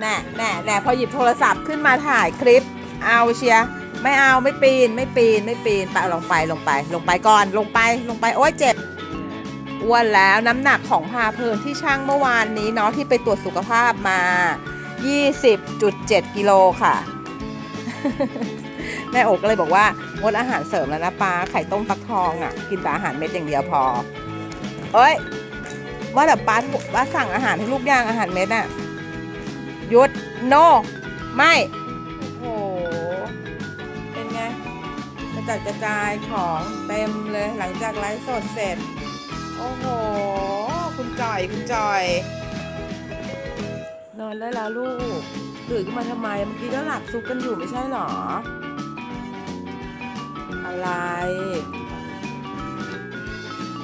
แน่แน่แน่พอหยิบโทรศัพท์ขึ้นมาถ่ายคลิป เอาเชียไม่เอาไม่ปีนไม่ปีนไม่ปีนไปลงไปลงไป ลงไปก่อนลงไปลงไปโอ้ยเจ็บอ้วนแล้วน้ำหนักของพาเพลินที่ช่างเมื่อวานนี้เนาะที่ไปตรวจสุขภาพมา 20.7 กิโลค่ะ แม่อกก็เลยบอกว่างดอาหารเสริมแล้วนะปลาไข่ต้มฟักทองอะ กินแต่อาหารเม็ดอย่างเดียวพอ เอ้ย ว่าแต่ป้าป้าสั่งอาหารให้ลูกย่างอาหารเม็ดน่ะหยุด no ไม่โอ้โห เป็นไงกระจัดกระจายของเต็มเลยหลังจากไลฟ์สดเสร็จ โอ้โห คุณจอยคุณจอย นอนได้แล้วลูกตื่นขึ้นมาทำไมเมื่อกี้ก็หลับซุกกันอยู่ไม่ใช่หรอ อะไร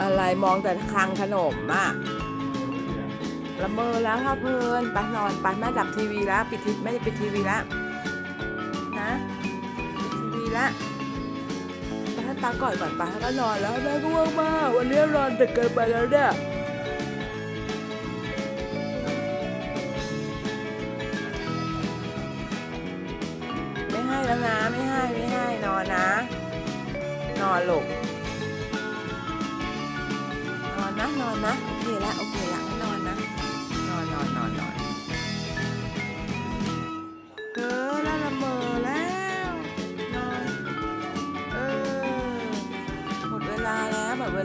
อะไรมองแต่คลังขนมอะ ละเมอแล้วค่ะเพลินไปนอนไปแม่ดับทีวีแล้วปิดทีแม่จะปิดทีวีแล้วนะปิดทีวีแล้วไปให้ตาก่อนก่อนไปแล้วก็นอนแล้วแม่ก็ว่างมากวันนี้นอนดึกเกินไปแล้วเนี่ยไม่ให้แล้วนะไม่ให้ไม่ให้นอนนะ นอนหลูกนอนนะนอนนะโอเคละโอเคละให้นอนนะ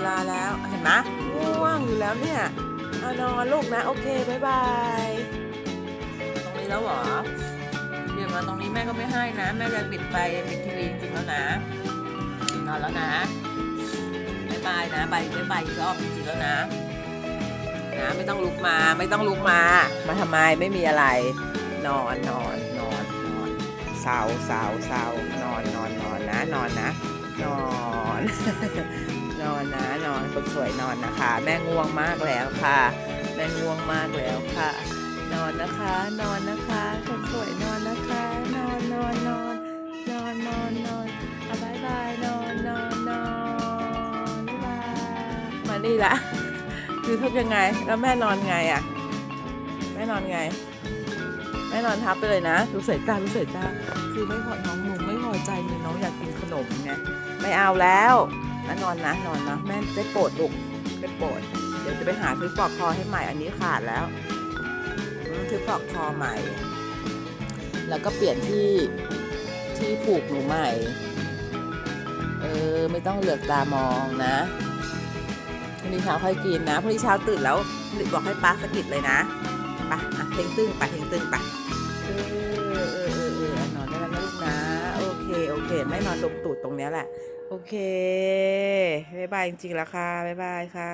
ล้วหมดเวลาแล้วเห็นไหมง่วงอยู่แล้วเนี่ยเอานอนลูกนะโอเคบายบายตรงนี้แล้วเหรอเดี๋ยวมาตรงนี้แม่ก็ไม่ให้นะ แม่จะปิดไฟปิดทีวีจริงแล้วนะนอนแล้วนะบายบายนะบายบายบายอีกรอบจริงแล้วนะนะไม่ต้องลุกมาไม่ต้องลุกมา มาทำไมไม่มีอะไร นอนนอนนอนนอนเศร้าเศร้าเศร้านอนนอนนอนนะ นอนนะ นอน นอนนะนอนคนสวยนอนนะคะ แม่ง่วงมากแล้วค่ะ แม่ง่วงมากแล้วค่ะ นอนนะคะ นอนนะคะคนสวยนอนนะคะ นอนนอนนอนนอนนอนนอนเอาบายบายนอนนอนนอนบายมานี่ละคือทำยังไง แล้วแม่นอนไงอะ แม่นอนไง แม่นอนทับไปเลยนะดูสายตาดูสายตาคือไม่พอน้องหนูไม่พอใจเลยน้องอยากกินขนมไงไม่เอาแล้ว แล้วนอนนะนอนนะแม่ได้โปรดลูกได้โปรดเดี๋ยวจะไปหาซื้อปลอกคอให้ใหม่อันนี้ขาดแล้วซื้อปลอกคอใหม่ แล้วก็เปลี่ยนที่ที่ผูกหนูใหม่ เออไม่ต้องเหลือกตามองนะพรุ่งนี้เช้าค่อยกินนะพรุ่งนี้เช้าตื่นแล้วบอกให้ป้าสะกิดเลยนะไปอะเทงตึ้งไปเทงตึ้งไปเออเออ โอเคไม่นอนดมตูดตรงนี้แหละ โอเค บ๊ายบายจริงๆแล้วค่ะ บ๊ายบายค่ะ